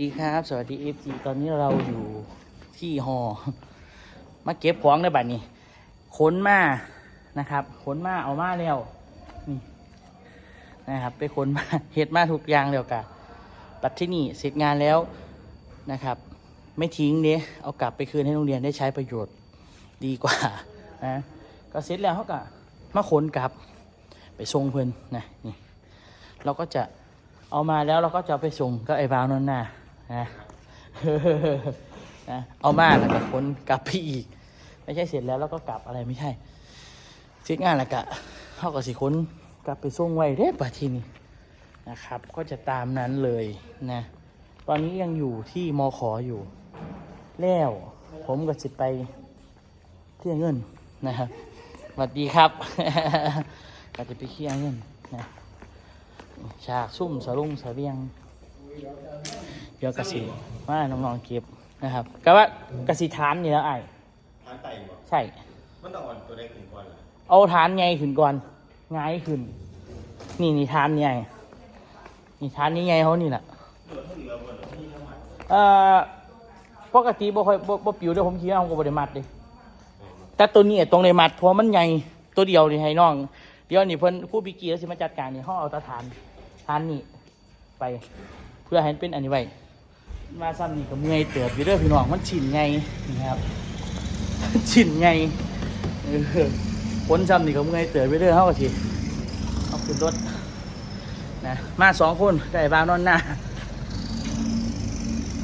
สวัสดีครับ สวัสดีเอฟซีตอนนี้เราอยู่ที่หอ มาเก็บของในบัดนี้ขนมานะครับขนมาเอามาแล้วนี่นะครับ ไปขนมาเฮ็ดมาทุกอย่างแล้วกะปัดที่นี่เสร็จงานแล้วนะครับ ไม่ทิ้งเนี้ยเอากลับไปคืนให้โรงเรียนได้ใช้ประโยชน์ดีกว่านะก็เสร็จแล้วเขาก็มาขนกลับไปส่งเพิ่อนนะนี่เราก็จะเอามาแล้วเราก็จะไปส่งก็ไอ้บาวนนน่ะ นะนะเอามาแล้วก็ค้นกลับไปอีก ไม่ใช่เสร็จแล้วแล้วก็กลับอะไรไม่ใช่เสร็จงานแล้วก็เขาก็สิค้นกลับไปส่งไว้เด้ปะทีนี้นะครับ ก็จะตามนั้นเลยนะ ตอนนี้ยังอยู่ที่มอขออยู่ แล้ว ผมก็สิไปเคลียร์เงินนะครับสวัสดีครับก็จะไปเคลียร์เงินนะฉากซุ่มสะลุงสะเรียง เดี๋ยวกสิมาน้องๆเก็บนะครับก็ว่ากสิฐานนี่แล้วไอ้ายทานไต่บ่ใช่ มันต้องอ่อนตัวได้ถึงก่อนล่ะเอาฐานไงขึ้นก่อนง่ายขึ้น นี่นี่ฐานนี่ไงนี่ฐานนี้ไงเขานี่แหละเหลือเท่าเหลือหมดเหลือที่ทั้งหมดเอ่อปกติบ่ค่อยบ่บ่ปิวเด้อผมคิดว่าผมก็บ่ได้มัดเด้แต่ตัวนี้ตรงในมัดเพราะมันใหญ่ตัวเดียวนี่ให้น้อง เดี๋ยวนี่เพิ่นครู่บิกีแล้วสิมาจัดการนี่เฮาเอาแตะฐานฐานนี่ไป เพื่อให้มันเป็นอันนี้ไว้ มาซ้ำนี่ก็เมื่อยเติบอยู่เด้อพี่น้องมันฉินไงนี่ครับฉินไงเออคนซ้ำนี่ก็เมื่อยเติบไปเด้อเฮาก็สิเอาขึ้นรถนะมาสองคนได้บ้านนอนหน้า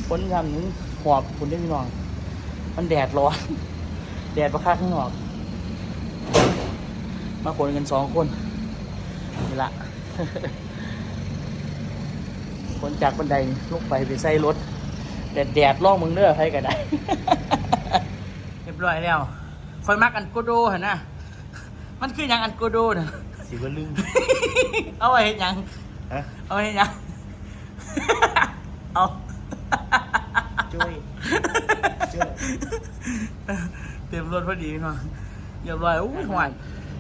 คนทำนี้หอบคุณได้พี่น้อง มันแดดร้อนแดดประค่าข้างนอก มาขนกันสองคนนี่ละคนจากบันไดลุกไปไปใส่รถ แดดแดดล่องมึงเด้อให้กันได้ เรียบร้อยแล้วคอยมักอันโกโดเห็นนะมันคืออย่างอันโกโดนะสิว่าลึงเอาไว้เห็นยังฮะเอาไว้เห็นยังเอาช่วยช่วยเต็มรถพอดีเนาะเรียบร้อยโอ้ยหวาน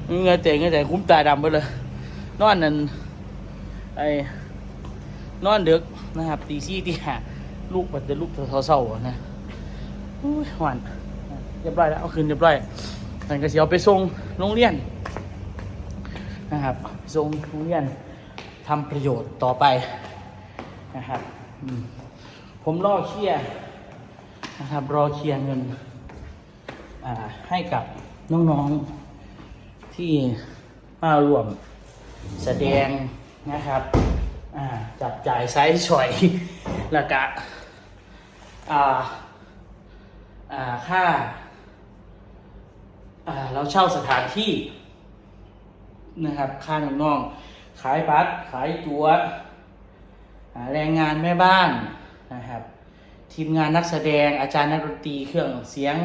เงยเตะเงยแต่คุ้มตาดำไปเลย นอนนั่นไอ้นอนดึกนะครับตีสี่ตีห้า ลูกมันจะลูกเศร้าๆนะโอ้ยหวานเรียบร้อยแล้วเอาคืนเรียบร้อยมันก็เสียเอาไปส่งโรงเรียนนะครับส่งโรงเรียนทำประโยชน์ต่อไปนะครับผมรอเคลียร์นะครับรอเคลียร์เงินอ่าให้กับน้องๆที่มารวมแสดงนะครับจับจ่ายไซส์ฉอย แล้วก็อ่าอ่าค่าอ่าเราเช่าสถานที่นะครับ ค่าน้องๆ ขายบัตร ขายตัว๋วแรงงานแม่บ้านนะครับ ทีมงานนักแสดงอาจารย์นักดนตรีเครื่องเสียง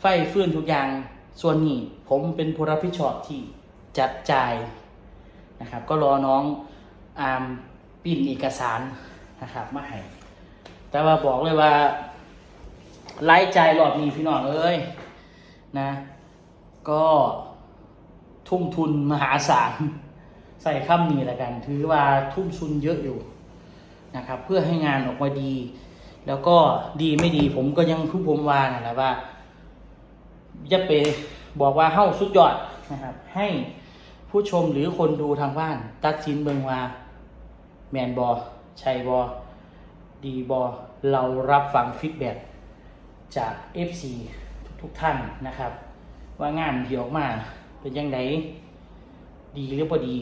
ไฟฟื้นทุกอย่างส่วนนี้ผมเป็นผู้รับผิดชอบที่จัดจ่ายนะครับ ก็รอน้องอามปิ้นเอกสาร นะครับมาให้แต่ว่าบอกเลยว่าไล่ใจายรอบนี้พี่น้องเอ้ยนะ ก็ทุ่มทุนมหาศาลใส่คำนี้ล้วกัน ถือว่าทุ่มทุนเยอะอยู่นะครับ เพื่อให้งานออกมาดี แล้วก็ดีไม่ดีผมก็ยังทุกผมว่านั่นแหละว่าอย่าไปบอกว่าเฮ้าสุดยอดนะครับ ให้ผู้ชมหรือคนดูทางบ้าน ตัดสินเบิงว่าแมนบอ ชัยบอดีบอเรารับฟังฟีดแบ็จาก FC ทุกๆท่านนะครับ ว่างานที่ออกมาเป็นยังไงดีหรือบ่ดี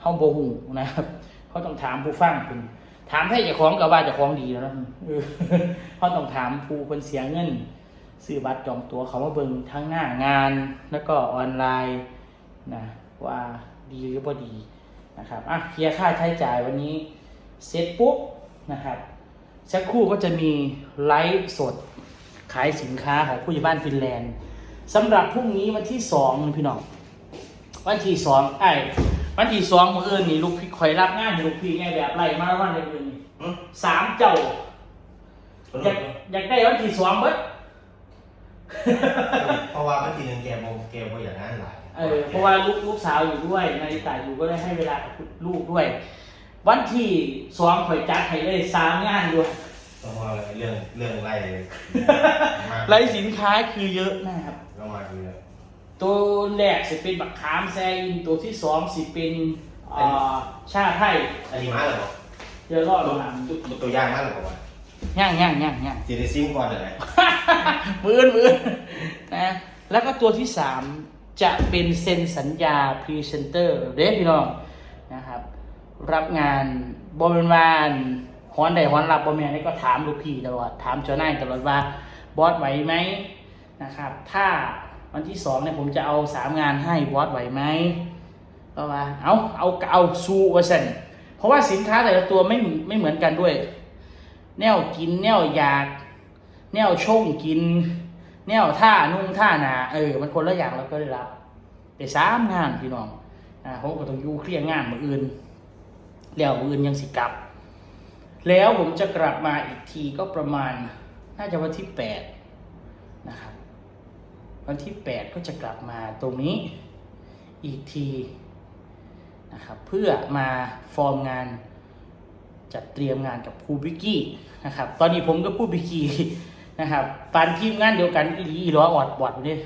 เฮาบ่ฮู้นะครับเขาต้องถามผู้ฟังคุณถามให้เจ้าของก็ว่าเจ้าของดีแล้วเนาะเออเพราต้องถามผู้คนเสียเงินซื้อบัตรจองตัวเขามาเบิ่งทั้งหน้างานแล้วก็ออนไลน์นะว่าดีหรือบ่ดีนะครับอะเคลียร์ค่าใช้จ่ายวันนี้ เสร็จปุ๊บนะครับสักครู่ก็จะมีไลฟ์สดขายสินค้าของผู้ใหญ่บ้านฟินแลนด์สำหรับพรุ่งนี้วันที่สองพี่น้องวันที่สองไอ้วันที่สองมืออื่นนี่ลูกพี่คอยรับงานให้ลูกพี่ไงแบบไรมาวันเดียวนี่อืมสามเจ้าอยากอยากได้วันที่สองเบิดเพราะว่าเมื่อทีหนึงแกโมแกโมอย่างนั้นหลายเออเพราะว่าลูกลูกสาวอยู่ด้วยนาฬิตาอยู่ก็ได้ให้เวลากับลูกด้วย วันที่สองข่อยจัดให้เลยสามงานด้วยต้องว่าอะไรเรื่องเรื่องไล่มากไลฟ์สินค้าคือเยอะนะครับ ต้องมาคือตัวแรกสิเป็นบักขามแซอินตัวที่สองสิเป็นเอ่อชาไทยอันนี้มาหรือเปล่าเดี๋ยวรอดตัวหลังตัวตัวอย่างมาหรือเปล่าย่างย่างย่างย่างจีได้ซิมก่อนเลยมือนมือนนะแล้วก็ตัวที่สามจะเป็นเซ็นสัญญาพรีเซนเตอร์เด้พี่น้องนะครับ รับงานบริวารฮอนใดฮอนรับบริเวณนี้ก็ถามลูกพี่ตลอดถามเจ้านายตลอดว่าบอสไหวไหมนะครับ ถ้าวันที่สองเนี่ยผมจะเอาสามงานให้บอสไหวไหมก็ว่าเอาเอาเอาสู้ว่าสันเพราะว่าสินค้าแต่ละตัวไม่ไม่เหมือนกันด้วย แนวกินแนวอยาก แนวช่งกิน แนวท่านุ่งท่าหนาเออ มันคนละอย่างเราก็ได้รับไปสามงานพี่น้องอ่าผมก็ต้องอยู่เคลียร์งานมืออื่น แล้วอื่นยังสิกลับ แล้วผมจะกลับมาอีกทีก็ประมาณน่าจะวันที่แปดนะครับวันที่แปดก็จะกลับมาตรงนี้อีกทีนะครับเพื่อมาฟอร์มงานจัดเตรียมงานกับครูบิกกี้นะครับตอนนี้ผมก็พูดบิกกี้นะครับปานทีมงานเดียวกันอีหลีอีร้อออดบอดอยู่นี่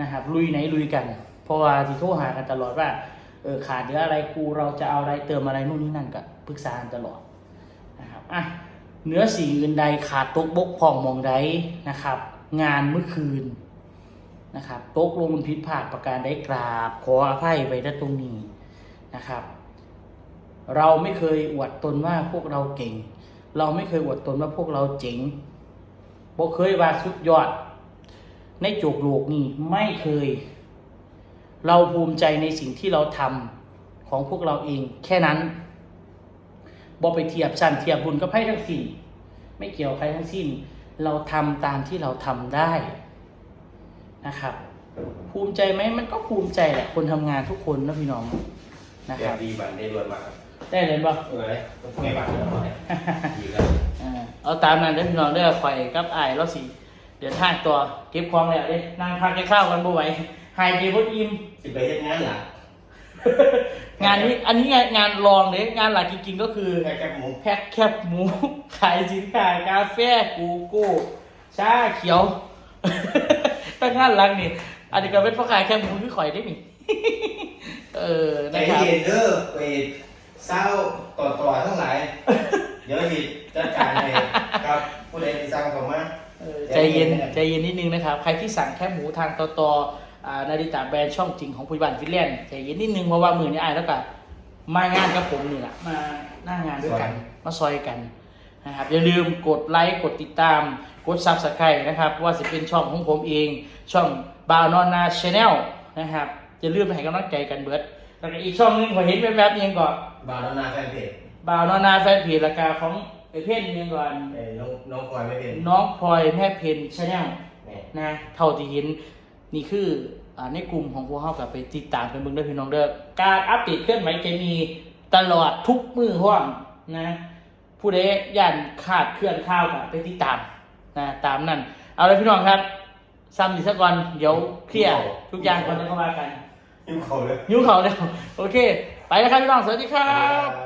นะครับลุยไหนลุยกัน เพราะว่าที่โทรหากันตลอดว่า ออขาดเหลืออะไรครูเราจะเอาอะไรเติมอะไรนู่นนี่นั่นก็ปรึกษากันตลอดนะครับอะเหนือสิ่งอื่นใดขาดตกบกพร่องมองใดนะครับ งานเมื่อคืนนะครับตกลงมันผิดพลาดประการใดกราบ ขออภัยไว้ณตรงนี้นะครับ เราไม่เคยอวดตนว่าพวกเราเก่ง เราไม่เคยอวดตนว่าพวกเราเจ๋งบ่เคยว่าสุดยอด ในโจกโลกนี่ไม่เคย เราภูมิใจในสิ่งที่เราทำของพวกเราเอง แค่นั้นบ่ไปเทียบชั้นเทียบบุญกับใครทั้งสิ้นไม่เกี่ยวใครทั้งสิ้น เราทำตามที่เราทำได้นะครับ ภูมิใจไหมมันก็ภูมิใจแหละคนทำงานทุกคนนะพี่น้องนะแบครับบดีบันได้รวนมากได้เลยปะเออเลยไงบ้างดีกันอ่าเอาตามนั้นเด้อพี่น้องเด้อข่อยกับอ้ายเราสิเดี๋ยวทางตัวเก็บของแล้วเด้นั่งพักกินข้าวกันบ่ไหว หายใจบ่อิ่มสิไปเฮ็ดงานหลักงานนี้อันนี้งานงานรองเด้งานหลักจริงๆก็คือแค่แค่หมูแพ็คแคบหมู ขายสินค้ากาแฟกูโก้ชาเขียวตั้งงานหลังนี่ อันนี้ก็เป็นพ่อขายแคบหมูที่ข่อยได้นี่เออใจนะครับเย็นเด้อไปเศร้าต่อต่อทั้งหลาย เดี๋ยวสิจัดการให้ครับผู้ใดที่สร้างเขามา เออใจเย็นใจเย็นนิดนึงนะครับ ใครที่สั่งแคบหมูทางตอตออ่า นาฬิตาแบรนด์ช่องจริงของผู้บันฟินแลนด์ใจเย็นนิดนึงเพราะว่ามือนี้อายแล้วก็มางานกับผมนี่แหละมาหน้างานด้วยกันมาซอยกันนะครับอย่าลืมกดไลค์กดติดตาม กดซับสไครต์นะครับ ว่าจะเป็นช่องของผมเอง ช่องบาวนอนนาชาแนลนะครับอย่าลืมไปให้กำลังใจกันเบิดแล้วก็อีกช่องหนึงผมเห็นแวบๆเองก่อนบาวแล้วนาแฟนเพจบาวนอนนาแฟนเพจราคาของไอเพนเองก่อนเอ้ยน้องน้องพลอยไม่เป็นน้องพลอยแม่เพนชาแนลเนี่ยนะเท่าที่เห็น นี่คืออ่าในกลุ่มของพวกเขากับไปติดตามกันเบิ่งเด้อพี่น้องเด้อการอัปเดตเคลื่อนไหวจะมีตลอดทุกมือห้องนะผู้ใดย่านขาดเคลื่อนข้าวกับไปติดตามนะตามนั้น เอาเลยพี่น้องครับซ้ำอีกสักก่อนเดี๋ยวเคลียร์ทุกอย่างก่อนจะเข้ามากัน ยิ้มเขาเลยยิ้วเขาเดี๋ยวโอเค ไปแล้วครับพี่น้องสวัสดีครับครับ